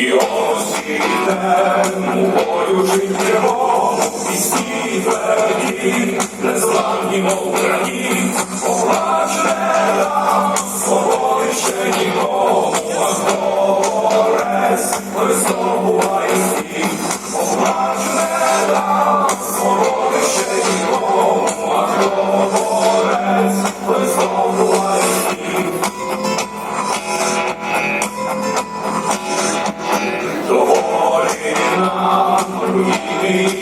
І ось ідемо бою життєвому, пісні тверді, незламні мов краї, поплаче нам, свободи ще нікому, а борець, той світ, поплаче нам, свободи ще нікому, хто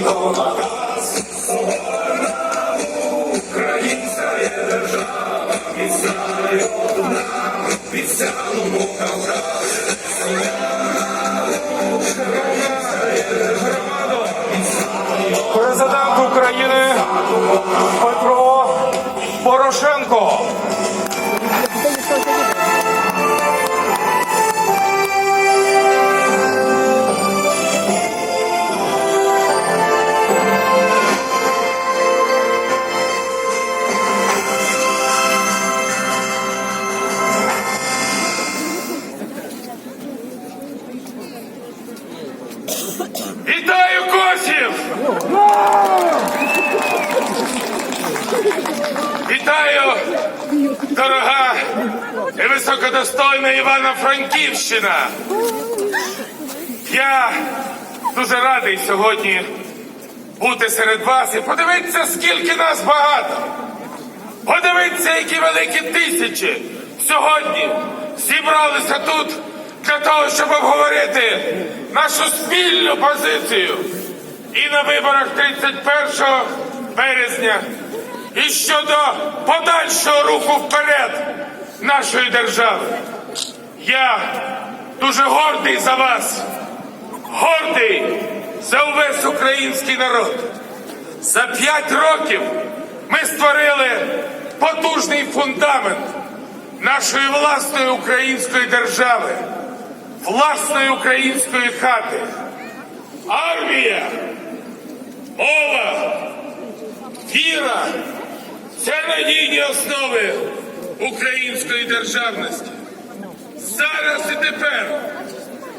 наказ. Суверенна Українська є держава, міцна одна, Кавказі. Президент України Петро Порошенко. Сьогодні бути серед вас і подивитися, скільки нас багато. Подивіться, які великі тисячі сьогодні зібралися тут для того, щоб обговорити нашу спільну позицію і на виборах 31 березня, і щодо подальшого руху вперед нашої держави. Я дуже гордий за вас, гордий за увесь український народ. За п'ять років ми створили потужний фундамент нашої власної української держави, власної української хати. Армія, мова, віра це надійні основи української державності. Зараз і тепер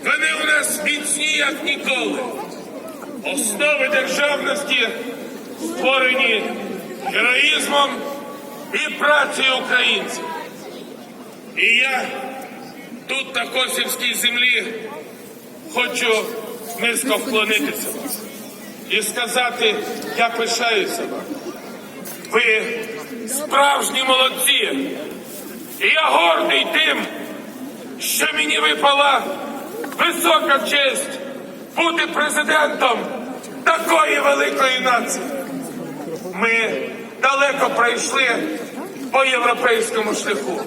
вони у нас міцні, як ніколи. Основи державності створені героїзмом і працею українців. І я тут, на Косівській землі, хочу низько вклонитися вам і сказати, я пишаюся вам. Ви справжні молодці. І я гордий тим, що мені випала висока честь бути президентом такої великої нації. Ми далеко пройшли по європейському шляху.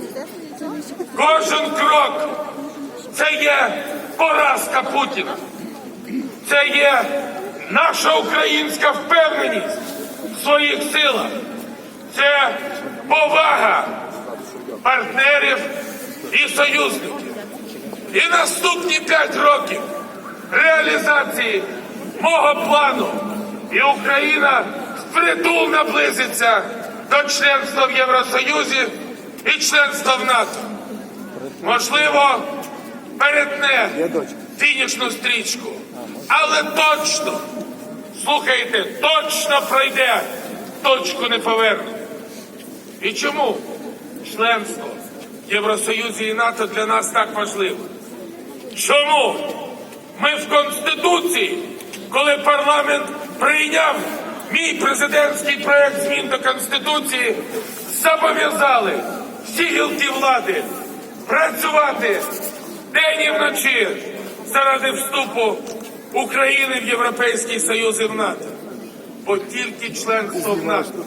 Кожен крок це є поразка Путіна. Це є наша українська впевненість в своїх силах. Це повага партнерів і союзників. І наступні п'ять років реалізації мого плану і Україна впритул наблизиться до членства в Євросоюзі і членства в НАТО. Можливо, перетне фінішну стрічку, але точно, слухайте, точно пройде точку неповернення. І чому членство Євросоюзі і НАТО для нас так важливо? Чому? Ми в Конституції, коли парламент прийняв мій президентський проект змін до Конституції, зобов'язали всі гілки влади працювати день і вночі заради вступу України в Європейський Союз і в НАТО. Бо тільки членство в НАТО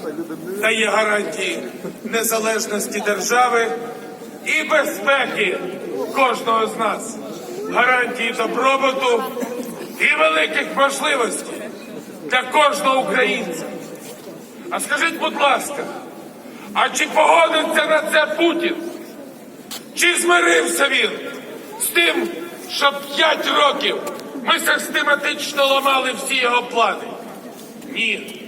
дає гарантії незалежності держави і безпеки кожного з нас, гарантії добробуту і великих можливостей для кожного українця. А скажіть, будь ласка, а чи погодиться на це Путін? Чи змирився він з тим, що п'ять років ми систематично ламали всі його плани? Ні.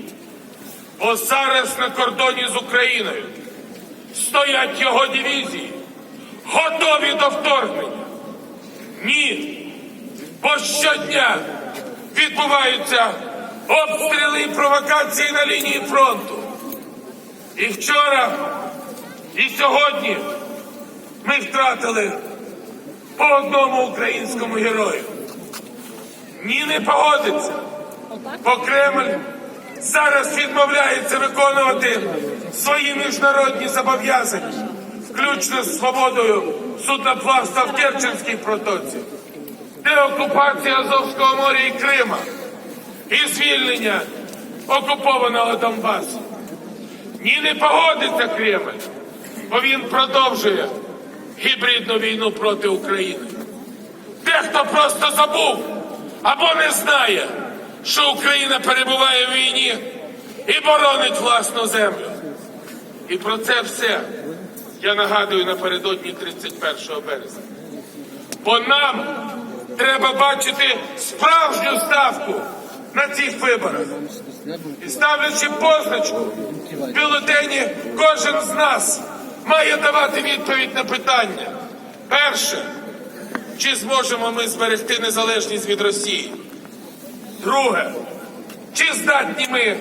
Бо зараз на кордоні з Україною стоять його дивізії, готові до вторгнення. Ні. Бо щодня відбуваються обстріли і провокації на лінії фронту. І вчора, і сьогодні ми втратили по одному українському герою. Ні, не погодиться. Бо Кремль зараз відмовляється виконувати свої міжнародні зобов'язання, включно з свободою судноплавства в Керченській протоці, деокупація Азовського моря і Крима і звільнення окупованого Донбасу. Ні, не погодиться Кремль, бо він продовжує гібридну війну проти України. Дехто просто забув або не знає, що Україна перебуває в війні і боронить власну землю. І про це все я нагадую напередодні 31 березня. Бо нам треба бачити справжню ставку на цих виборах. І ставлячи позначку в бюлетені, кожен з нас має давати відповідь на питання. Перше, чи зможемо ми зберегти незалежність від Росії? Друге, чи здатні ми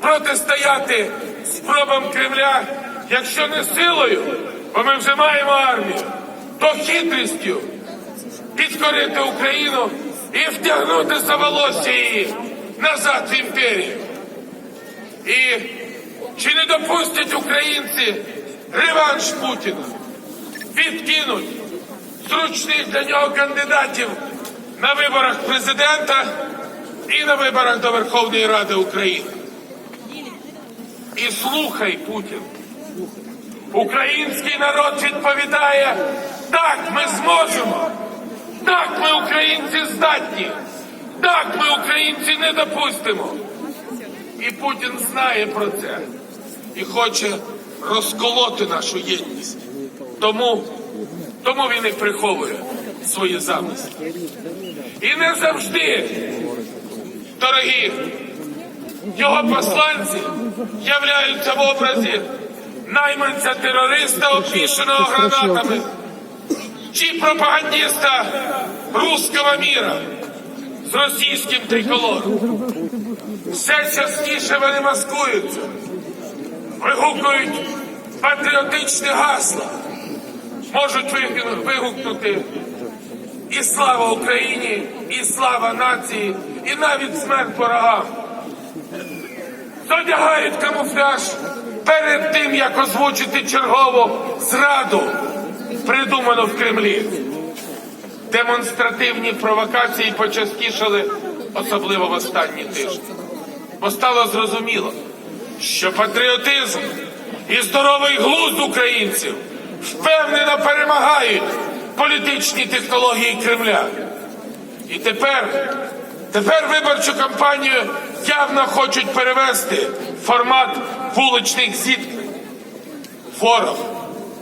протистояти спробам Кремля, якщо не силою, бо ми вже маємо армію, то хитрістю підкорити Україну і втягнути за волосся її назад в імперію. І чи не допустять українці реванш Путіна? Відкинуть зручних для нього кандидатів на виборах президента і на виборах до Верховної Ради України. І слухай, Путін. Український народ відповідає, так, ми зможемо. Так, ми українці здатні. Так, ми українці не допустимо. І Путін знає про це і хоче розколоти нашу єдність. Тому, тому він і приховує свої замисли. І не завжди, дорогі, його посланці являються в образі найманця терориста, обвішаного гранатами, чи пропагандиста русского міра з російським триколором. Все частіше вони маскуються, вигукують патріотичне гасло, можуть вигукнути і слава Україні, і слава нації, і навіть смерть ворогам. Зодягають камуфляж перед тим, як озвучити чергову зраду, придуману в Кремлі. Демонстративні провокації почастішали, особливо в останні тижні. Бо стало зрозуміло, що патріотизм і здоровий глузд українців впевнено перемагають політичні технології Кремля. І тепер, тепер виборчу кампанію явно хочуть перевести формат вуличних зіткнень. Ворог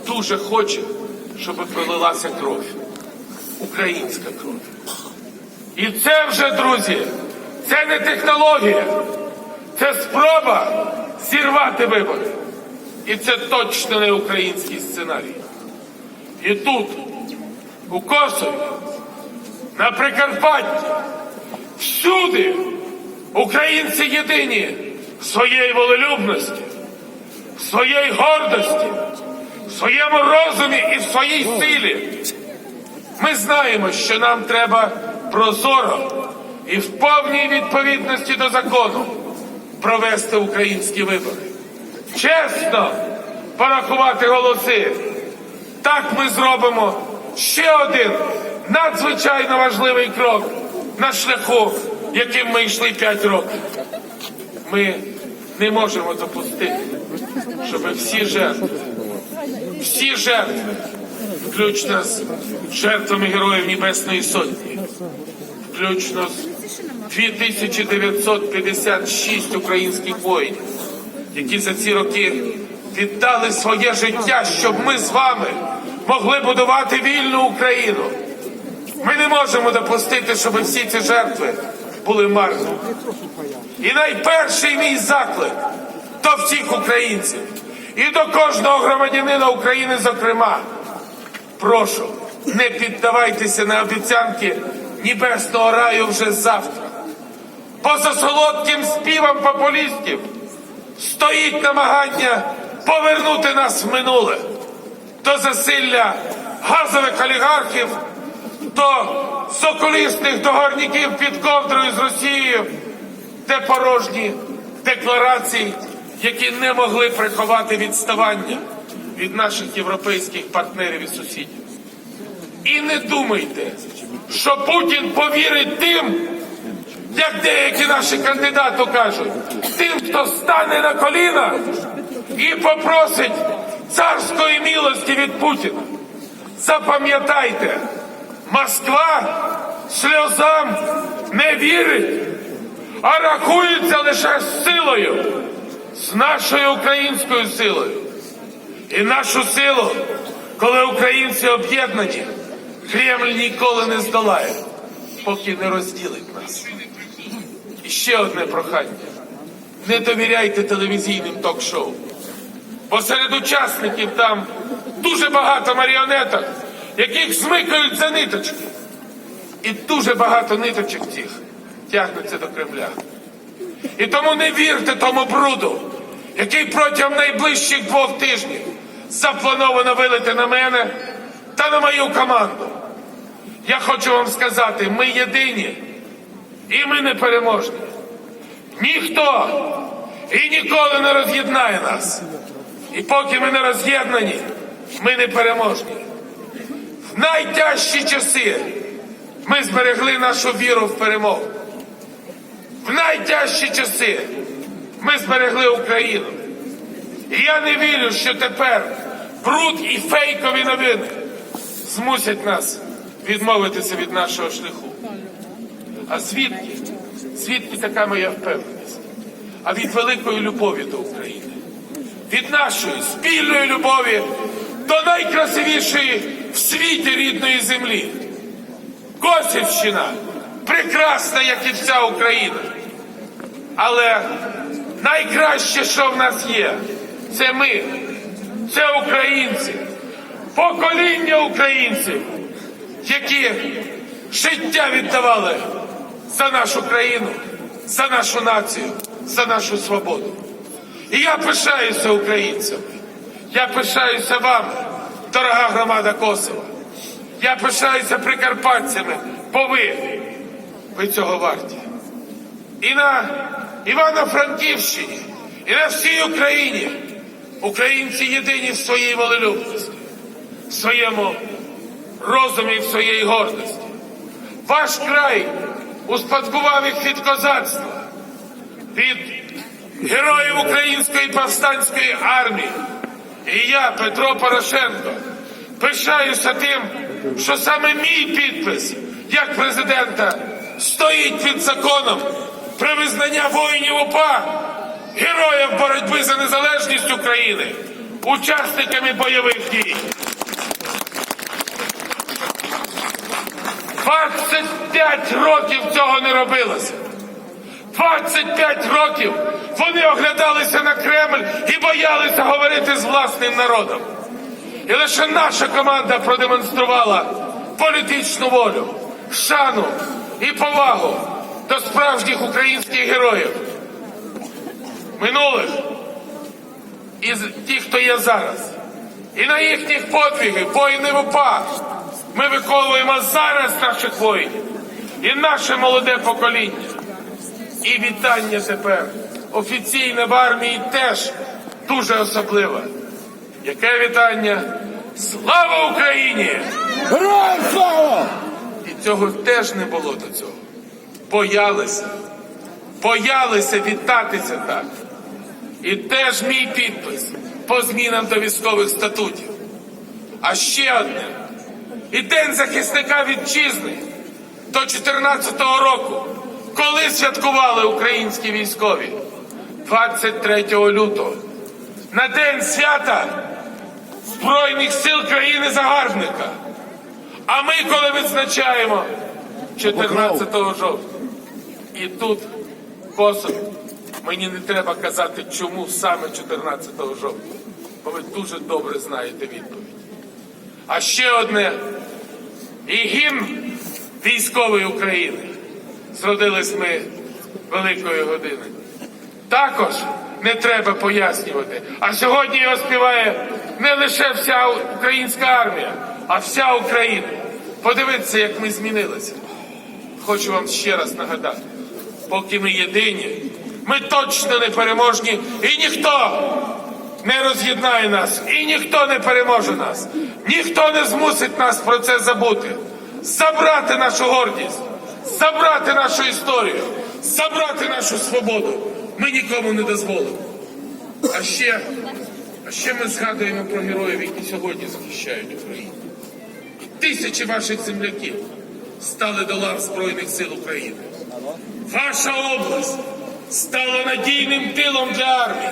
дуже хоче, щоб пролилася кров. Українська кров. І це вже, друзі, це не технологія, це спроба зірвати вибори. І це точно не український сценарій. І тут, у Косові, на Прикарпатті, всюди українці єдині своєї волелюбності, в своєї гордості, в своєму розумі і в своїй силі. Ми знаємо, що нам треба прозоро і в повній відповідності до закону провести українські вибори. Чесно порахувати голоси. Так ми зробимо ще один надзвичайно важливий крок на шляху, яким ми йшли п'ять років. Ми не можемо допустити, щоб всі жертви, всі жертви, включно з жертвами Героїв Небесної Сотні, включно з 2956 українських воїнів, які за ці роки віддали своє життя, щоб ми з вами могли будувати вільну Україну. Ми не можемо допустити, щоб всі ці жертви були марними. І найперший мій заклик до всіх українців. І до кожного громадянина України, зокрема, прошу, не піддавайтеся на обіцянки небесного раю вже завтра. Бо за солодким співом популістів стоїть намагання повернути нас в минуле. До засилля газових олігархів, до соколісних договорників під ковдрою з Росією, де порожні декларації, які не могли приховати відставання від наших європейських партнерів і сусідів. І не думайте, що Путін повірить тим, як деякі наші кандидати кажуть, тим, хто стане на коліна і попросить царської милості від Путіна. Запам'ятайте, Москва сльозам не вірить, а рахується лише силою, з нашою українською силою. І нашу силу, коли українці об'єднані, Кремль ніколи не здолає, поки не розділить нас. І ще одне прохання. Не довіряйте телевізійним ток-шоу. Бо серед учасників там дуже багато маріонеток, яких змикають за ниточки. І дуже багато ниточок цих тягнуться до Кремля. І тому не вірте тому бруду, який протягом найближчих двох тижнів заплановано вилити на мене та на мою команду. Я хочу вам сказати, ми єдині і ми не переможні. Ніхто і ніколи не роз'єднає нас. І поки ми не роз'єднані, ми не переможні. В найтяжчі часи ми зберегли нашу віру в перемогу. В найтяжчі часи ми зберегли Україну. І я не вірю, що тепер бруд і фейкові новини змусять нас відмовитися від нашого шляху. А звідки? Звідки така моя впевненість? А від великої любові до України, від нашої спільної любові до найкрасивішої в світі рідної землі. Косівщина прекрасна, як і вся Україна. Але найкраще, що в нас є, це ми, це українці, покоління українців, які життя віддавали за нашу країну, за нашу націю, за нашу свободу. І я пишаюся українцями. Я пишаюся вами, дорога громада Косова. Я пишаюся прикарпатцями, бо ви, ви цього варті. І на Івано-Франківщині, і на всій Україні українці єдині в своїй волелюбності, в своєму розумі в своїй гордості. Ваш край успадкував їх від козацтва, від героїв української повстанської армії. І я, Петро Порошенко, пишаюся тим, що саме мій підпис як президента стоїть під законом при визнання воїнів УПА, героїв боротьби за незалежність України, учасниками бойових дій. 25 років цього не робилося. 25 років вони оглядалися на Кремль і боялися говорити з власним народом. І лише наша команда продемонструвала політичну волю, шану і повагу до справжніх українських героїв. Минулих і ті, хто є зараз. І на їхніх подвиги, воїни в УПА, ми виконуємо зараз наших воїнів і наше молоде покоління. І вітання тепер офіційне в армії теж дуже особливе. Яке вітання? Слава Україні! Героям слава! І цього теж не було до цього. Боялися. Боялися вітатися так. І теж мій підпис по змінам до військових статутів. А ще одне. І День захисника вітчизни до 14-го року, коли святкували українські військові 23 лютого. На день свята Збройних сил країни загарбника. А ми коли відзначаємо 14 жовтня. І тут косові. Мені не треба казати, чому саме 14 жовтня, бо ви дуже добре знаєте відповідь. А ще одне. І гімн військової України. Зродились ми великої години. Також не треба пояснювати. А сьогодні його співає не лише вся українська армія, а вся Україна. Подивіться, як ми змінилися. Хочу вам ще раз нагадати, поки ми єдині, ми точно не переможні, і ніхто не роз'єднає нас, і ніхто не переможе нас, ніхто не змусить нас про це забути, забрати нашу гордість, забрати нашу історію, забрати нашу свободу. Ми нікому не дозволимо. А ще, а ще ми згадуємо про героїв, які сьогодні захищають Україну. Тисячі ваших земляків стали до Збройних сил України. Ваша область стала надійним тилом для армії,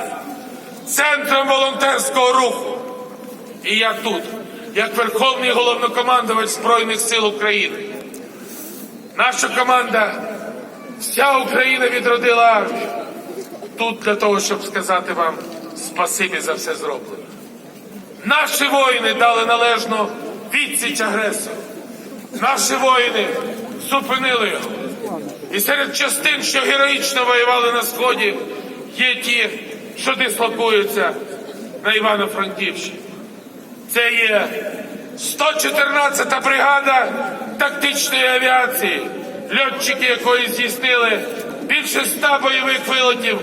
центром волонтерського руху. І я тут, як Верховний головнокомандувач Збройних сил України. Наша команда, вся Україна відродила армію. Тут для того, щоб сказати вам спасибі за все зроблене. Наші воїни дали належну відсіч агресору. Наші воїни зупинили його. І серед частин, що героїчно воювали на сході, є ті, що дислокуються на Івано-Франківщині. Це є 114-та бригада тактичної авіації, льотчики якої здійснили більше ста бойових вилетів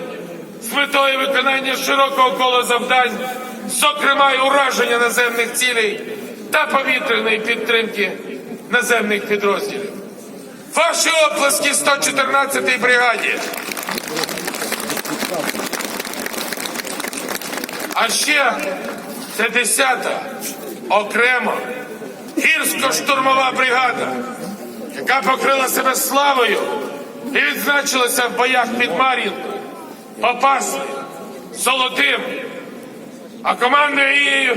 з метою виконання широкого кола завдань, зокрема й ураження наземних цілей та повітряної підтримки наземних підрозділів. Ваші оплески 114-й бригаді. А ще це 10-та окремо гірсько-штурмова бригада, яка покрила себе славою і відзначилася в боях під Мар'їнкою, Попасною, Золотим. А командує її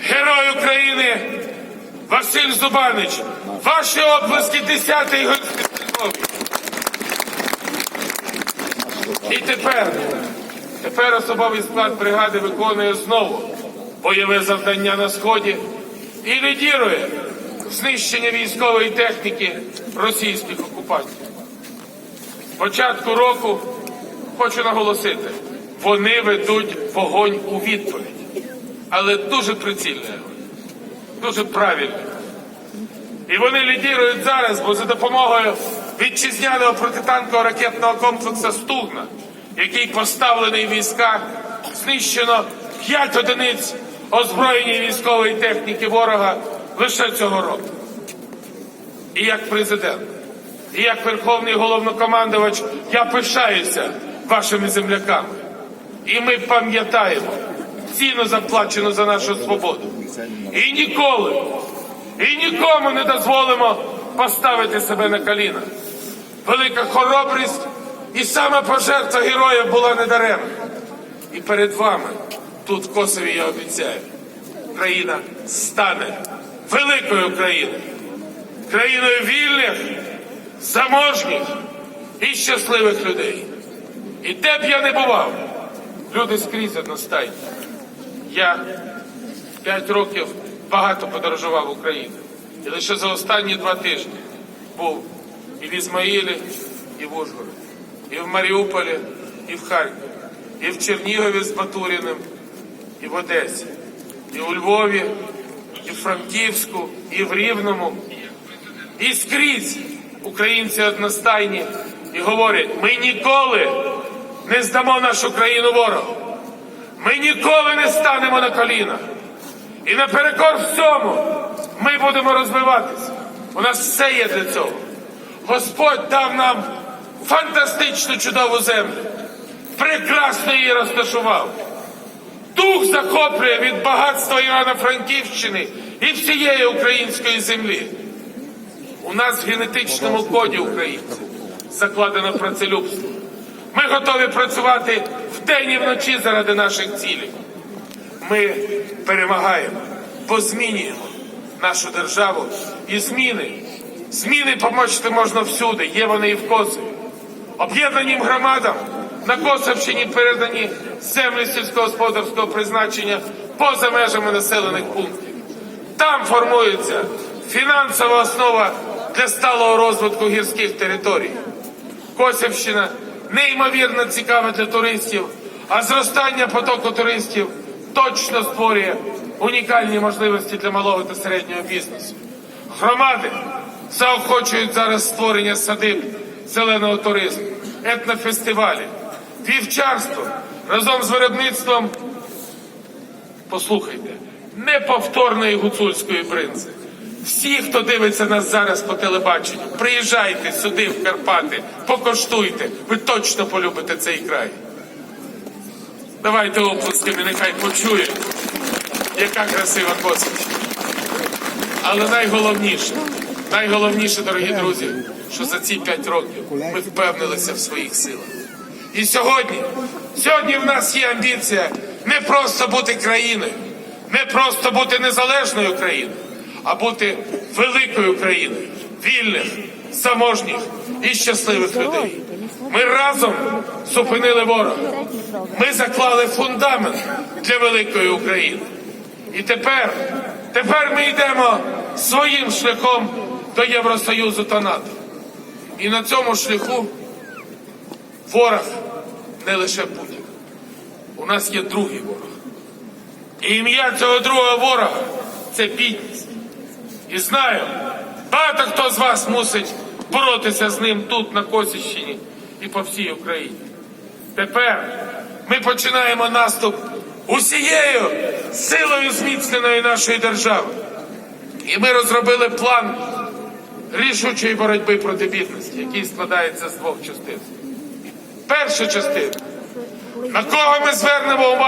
герой України Василь Зубанич. Ваші оплески 10-й госпітальний. І тепер, тепер особовий склад бригади виконує знову бойове завдання на сході і лідірує знищення військової техніки російських окупантів. Початку року хочу наголосити, вони ведуть вогонь у відповідь, але дуже прицільно, дуже правильно. І вони лідірують зараз, бо за допомогою вітчизняного протитанкового ракетного комплексу Стугна, який поставлений в військах, знищено 5 одиниць озброєння військової техніки ворога лише цього року. І як президент, і як верховний головнокомандувач, я пишаюся вашими земляками. І ми пам'ятаємо ціну заплачену за нашу свободу. І ніколи, і нікому не дозволимо поставити себе на коліна. Велика хоробрість і саме пожертва героїв була недаремна. І перед вами, тут в Косові, я обіцяю, країна стане великою країною, країною вільних, заможніх і щасливих людей. І де б я не бував, люди скрізь одностайні. Я п'ять років багато подорожував в Україну. І лише за останні два тижні був і в Ізмаїлі, і в Ужгороді, і в Маріуполі, і в Харкові, і в Чернігові з Батуріним, і в Одесі. і у Львові, і в Франківську, і в Рівному. І скрізь українці одностайні і говорять: ми ніколи не здамо нашу країну ворогу. Ми ніколи не станемо на коліна. І наперекор всьому ми будемо розвиватися. У нас все є для цього. Господь дав нам фантастичну чудову землю. Прекрасно її розташував. Дух захоплює від багатства Івано-Франківщини і всієї української землі. У нас в генетичному коді українців закладено працелюбство. Ми готові працювати вдень і вночі заради наших цілей. Ми перемагаємо, бо змінюємо нашу державу і зміни. Зміни побачити можна всюди, є вони і в Косові. Об'єднаним громадам на Косовщині передані землі сільськогосподарського призначення поза межами населених пунктів. Там формується фінансова основа для сталого розвитку гірських територій. Косівщина неймовірно цікава для туристів, а зростання потоку туристів точно створює унікальні можливості для малого та середнього бізнесу. Громади заохочують зараз створення садиб зеленого туризму, етнофестивалі, вівчарство разом з виробництвом послухайте, неповторної гуцульської бринзи. Всі, хто дивиться нас зараз по телебаченню, приїжджайте сюди, в Карпати, покоштуйте, ви точно полюбите цей край. Давайте оплесками, нехай почують, яка красива Косівщина. Але найголовніше, найголовніше, дорогі друзі, що за ці п'ять років ми впевнилися в своїх силах. І сьогодні, сьогодні в нас є амбіція не просто бути країною, не просто бути незалежною країною, а бути великою країною, вільних, заможніх і щасливих людей. Ми разом зупинили ворога. Ми заклали фундамент для великої України. І тепер, тепер ми йдемо своїм шляхом до Євросоюзу та НАТО. І на цьому шляху ворог не лише Путін. У нас є другий ворог. І ім'я цього другого ворога це бідність. І знаю, багато хто з вас мусить боротися з ним тут, на Косівщині і по всій Україні. Тепер ми починаємо наступ усією силою зміцненої нашої держави. І ми розробили план рішучої боротьби проти бідності, який складається з двох частин. Перша частина. На кого ми звернемо увагу?